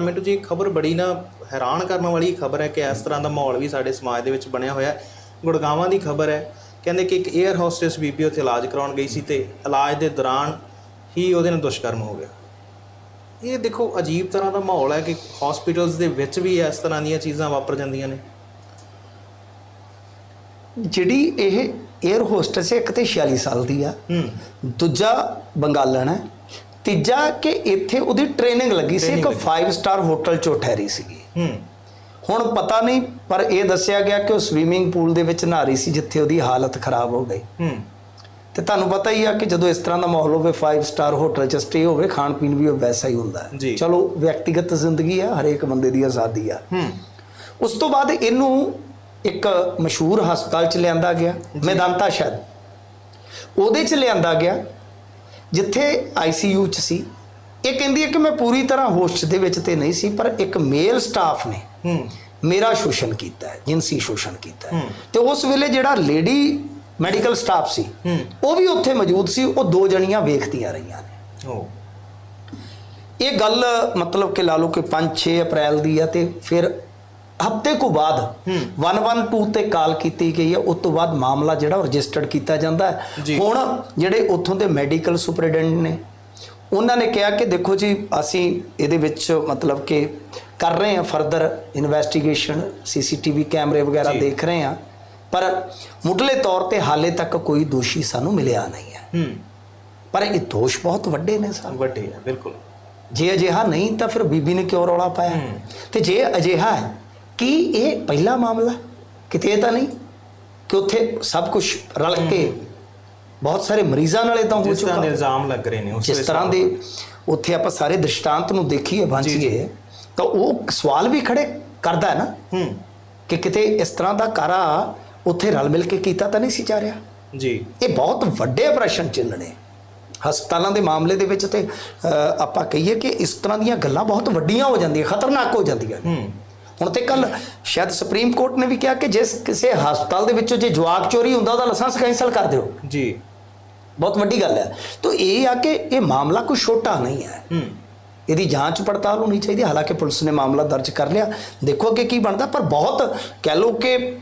ਮਿੰਟੂ ਜੀ ਖਬਰ ਬੜੀ ਨਾ ਹੈਰਾਨ ਕਰਨ ਵਾਲੀ ਖਬਰ ਹੈ ਕਿ ਇਸ ਤਰ੍ਹਾਂ ਦਾ ਮਾਹੌਲ ਵੀ ਸਾਡੇ ਸਮਾਜ ਦੇ ਵਿੱਚ ਬਣਿਆ ਹੋਇਆ ਹੈ। ਗੁੜਗਾਵਾਂ ਦੀ ਖਬਰ ਹੈ। ਕਹਿੰਦੇ ਕਿ ਇੱਕ 에ਅਰ ਹੋਸਟੈਸ ਬੀਬੀ ਉੱਥੇ ਇਲਾਜ ਕਰਾਉਣ ਗਈ ਸੀ ਤੇ ਇਲਾਜ ਦੇ ਦੌਰਾਨ ਹੀ ਉਹਦੇ ਨਾਲ ਦੁਸ਼ਕਰਮ ਹੋ ਗਿਆ। ਇਹ ਦੇਖੋ ਅਜੀਬ ਤਰ੍ਹਾਂ ਦਾ ਮਾਹੌਲ ਹੈ ਕਿ ਹਸਪੀਟਲਸ ਦੇ ਵਿੱਚ ਵੀ ਇਸ ਤਰ੍ਹਾਂ ਦੀਆਂ ਚੀਜ਼ਾਂ ਵਾਪਰ ਜਾਂਦੀਆਂ ਨੇ। ਜਿਹੜੀ ਇਹ 에ਅਰ ਹੋਸਟਸ ਇੱਕ ਤੇ 46 ਸਾਲ ਦੀ ਆ। ਦੂਜਾ ਬੰਗਾਲਣ ਹੈ। ਤੀਜਾ ਕਿ ਇੱਥੇ ਉਹਦੀ ਟ੍ਰੇਨਿੰਗ ਲੱਗੀ ਸੀ ਇੱਕ Training 5 ਸਟਾਰ ਹੋਟਲ ਚ ਠਹਿਰੀ ਸੀਗੀ। ਹੂੰ। ਹੁਣ ਪਤਾ ਨਹੀਂ ਪਰ ਇਹ ਦੱਸਿਆ ਗਿਆ ਕਿ ਉਹ ਸਵੀਮਿੰਗ ਪੂਲ ਦੇ ਵਿੱਚ ਨਹਾ ਰਹੀ ਸੀ ਜਿੱਥੇ ਉਹਦੀ ਹਾਲਤ ਖਰਾਬ ਹੋ ਗਈ। ਹੂੰ। ਤੇ ਤੁਹਾਨੂੰ ਪਤਾ ਹੀ ਆ ਕਿ ਜਦੋਂ ਇਸ ਤਰ੍ਹਾਂ ਦਾ ਮਾਹੌਲ ਹੋਵੇ 5 ਸਟਾਰ ਹੋਟਲ 'ਚ ਸਟੇ ਹੋਵੇ ਖਾਣ ਪੀਣ ਵੀ ਉਹ ਵੈਸਾ ਹੀ ਹੁੰਦਾ ਹੈ। ਚਲੋ ਵਿਅਕਤੀਗਤ ਜ਼ਿੰਦਗੀ ਆ ਹਰੇਕ ਬੰਦੇ ਦੀ ਆਜ਼ਾਦੀ ਆ। ਹੂੰ। ਉਸ ਤੋਂ ਬਾਅਦ ਇਹਨੂੰ ਇੱਕ ਮਸ਼ਹੂਰ ਹਸਪਤਾਲ 'ਚ ਲਿਆਂਦਾ ਗਿਆ ਮੈਦਾਂਤਾ ਸ਼ਾਇਦ ਉਹਦੇ 'ਚ ਲਿਆਂਦਾ ਗਿਆ ਜਿੱਥੇ ਆਈਸੀਯੂ 'ਚ ਸੀ ਇਹ ਕਹਿੰਦੀ ਹੈ ਕਿ ਮੈਂ ਪੂਰੀ ਤਰ੍ਹਾਂ ਹੋਸ਼ ਦੇ ਵਿੱਚ ਤੇ ਨਹੀਂ ਸੀ ਪਰ ਇੱਕ ਮੇਲ ਸਟਾਫ ਨੇ ਹੂੰ ਮੇਰਾ ਸ਼ੋਸ਼ਣ ਕੀਤਾ ਹੈ ਜਿਨਸੀ ਸ਼ੋਸ਼ਣ ਕੀਤਾ ਹੈ। ਤੇ ਉਸ ਵੇਲੇ ਜਿਹੜਾ ਲੇਡੀ ਮੈਡੀਕਲ ਸਟਾਫ ਸੀ। ਉਹ ਵੀ ਉੱਥੇ ਮੌਜੂਦ ਸੀ ਉਹ ਦੋ ਜਣੀਆਂ ਵੇਖਦੀਆਂ ਰਹੀਆਂ ਨੇ ਉਹ ਇਹ ਗੱਲ ਮਤਲਬ ਕਿ ਲਾ ਲਓ ਕਿ 5-6 ਅਪ੍ਰੈਲ ਦੀ ਆ ਤੇ ਫਿਰ ਹਫ਼ਤੇ ਕੁ ਬਾਅਦ ਹੂੰ। 112 ਤੇ ਕਾਲ ਕੀਤੀ ਗਈ ਹੈ ਉਸ ਤੋਂ ਬਾਅਦ ਮਾਮਲਾ ਜਿਹੜਾ ਰਜਿਸਟਰਡ ਕੀਤਾ ਜਾਂਦਾ ਹੈ। ਹੁਣ ਜਿਹੜੇ ਉੱਥੋਂ ਦੇ ਮੈਡੀਕਲ ਸੁਪਰਡੈਂਟ ਨੇ ਉਹਨਾਂ ਨੇ ਕਿਹਾ ਕਿ ਦੇਖੋ ਜੀ ਅਸੀਂ ਇਹਦੇ ਵਿੱਚ ਮਤਲਬ ਕਿ ਕਰ ਰਹੇ ਹਾਂ ਫਰਦਰ ਇਨਵੈਸਟੀਗੇਸ਼ਨ ਸੀਸੀਟੀਵੀ ਕੈਮਰੇ ਵਗੈਰਾ। ਦੇਖ ਰਹੇ ਹਾਂ ਪਰ ਮੁੱਢਲੇ ਤੌਰ ਤੇ ਹਾਲੇ ਤੱਕ ਕੋਈ ਦੋਸ਼ੀ ਸਾਨੂੰ ਮਿਲਿਆ ਨਹੀਂ ਹੈ ਪਰ ਇਹ ਦੋਸ਼ ਬਹੁਤ ਵੱਡੇ ਨੇ ਸਰ ਵੱਡੇ ਹੈ ਬਿਲਕੁਲ ਜੇ ਅਜਿਹਾ ਨਹੀਂ ਤਾਂ ਫਿਰ ਬੀਬੀ ਨੇ ਕਿਉਂ ਰੌਲਾ ਪਾਇਆ। ਤੇ ਜੇ ਅਜਿਹਾ ਹੈ ਕੀ ਇਹ ਪਹਿਲਾ ਮਾਮਲਾ? ਕਿਤੇ ਤਾਂ ਨਹੀਂ? ਕਿ ਉੱਥੇ ਸਭ ਕੁਝ ਰਲ ਕੇ ਬਹੁਤ ਸਾਰੇ ਮਰੀਜ਼ਾਂ ਨਾਲ ਇਦਾਂ ਹੋ ਜਿਸ ਤਰ੍ਹਾਂ ਚੁੱਕਾ। ਦੇ ਇਲਜ਼ਾਮ ਲੱਗ ਰਹੇ ਨੇ ਉਸ ਜਿਸ ਤਰ੍ਹਾਂ ਦੇ ਉੱਥੇ ਆਪਾਂ ਸਾਰੇ ਦ੍ਰਿਸ਼ਟਾਂਤ ਨੂੰ ਦੇਖੀਏ ਵਾਂਚੀਏ ਤਾਂ ਉਹ ਸਵਾਲ ਵੀ ਖੜੇ ਕਰਦਾ ਹੈ ਨਾ। ਹੂੰ। ਕਿ ਕਿਤੇ ਇਸ ਤਰ੍ਹਾਂ ਦਾ ਕਾਰਾ ਉੱਥੇ ਰਲ ਮਿਲ ਕੇ ਕੀਤਾ ਤਾਂ ਨਹੀਂ ਸੀ ਜਾ ਰਿਹਾ? ਜੀ। ਇਹ ਬਹੁਤ ਵੱਡੇ ਪ੍ਰਸ਼ਨ ਚਿੰਨ੍ਹ ਨੇ। ਹਸਪਤਾਲਾਂ ਦੇ ਮਾਮਲੇ ਦੇ ਵਿੱਚ ਤੇ ਆਪਾਂ ਕਹੀਏ ਕਿ ਇਸ ਤਰ੍ਹਾਂ ਦੀਆਂ ਗੱਲਾਂ ਬਹੁਤ ਵੱਡੀਆਂ ਹੋ ਜਾਂਦੀਆਂ ਖਤਰਨਾਕ ਹੋ ਜਾਂਦੀਆਂ ਹੂੰ। ਹੁਣ ਤੇ ਕੱਲ ਸ਼ਾਇਦ ਸੁਪਰੀਮ ਕੋਰਟ ਨੇ ਵੀ ਕਿਹਾ ਕਿ ਜਿਸ ਕਿਸੇ ਹਸਪਤਾਲ ਦੇ ਵਿੱਚੋਂ ਜੇ ਜਵਾਕ ਚੋਰੀ ਹੁੰਦਾ ਉਹਦਾ ਲਾਇਸੈਂਸ ਕੈਂਸਲ ਕਰ ਦਿਓ। ਜੀ। ਬਹੁਤ ਵੱਡੀ ਗੱਲ ਹੈ। ਤਾਂ ਇਹ ਆ ਕਿ ਇਹ ਮਾਮਲਾ ਕੋਈ ਛੋਟਾ ਨਹੀਂ ਹੈ। ਹੂੰ। ਇਹਦੀ ਜਾਂਚ ਪੜਤਾਲ ਹੋਣੀ ਚਾਹੀਦੀ। ਹਾਲਾਂਕਿ ਪੁਲਿਸ ਨੇ ਮਾਮਲਾ ਦਰਜ ਕਰ ਲਿਆ। ਦੇਖੋ ਅੱਗੇ ਕੀ ਬਣਦਾ ਪਰ ਬਹੁਤ ਕਹਿ ਲਓ ਕਿ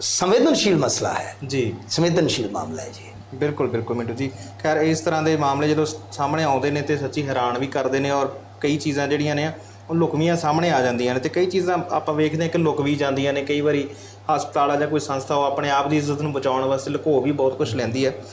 ਸੰਵੇਦਨਸ਼ੀਲ ਮਸਲਾ ਹੈ। ਜੀ। ਸੰਵੇਦਨਸ਼ੀਲ ਮਾਮਲਾ ਹੈ ਜੀ। ਬਿਲਕੁਲ ਬਿਲਕੁਲ ਮਿੰਟੂ ਜੀ। ਖੈਰ ਇਸ ਤਰ੍ਹਾਂ ਦੇ ਮਾਮਲੇ ਜਦੋਂ ਸਾਹਮਣੇ ਆਉਂਦੇ ਨੇ ਤੇ ਸੱਚੀ ਹੈਰਾਨ ਵੀ ਕਰਦੇ ਨੇ ਔਰ ਕਈ ਚੀਜ਼ਾਂ ਜਿਹੜੀਆਂ ਨੇ ਉਹ ਲੁਕਵੀਆਂ ਸਾਹਮਣੇ ਆ ਜਾਂਦੀਆਂ ਨੇ ਤੇ ਕਈ ਚੀਜ਼ਾਂ ਆਪਾਂ ਵੇਖਦੇ ਹਾਂ ਕਿ ਲੁਕ ਵੀ ਜਾਂਦੀਆਂ ਨੇ, ਕਈ ਵਾਰੀ ਹਸਪਤਾਲ ਆ ਜਾਂ ਕੋਈ ਸੰਸਥਾ ਉਹ ਆਪਣੇ ਆਪ ਦੀ ਇੱਜ਼ਤ ਨੂੰ ਬਚਾਉਣ ਵਾਸਤੇ ਲੁਕੋ ਵੀ ਬਹੁਤ ਕੁਝ ਲੈਂਦੀ ਹੈ।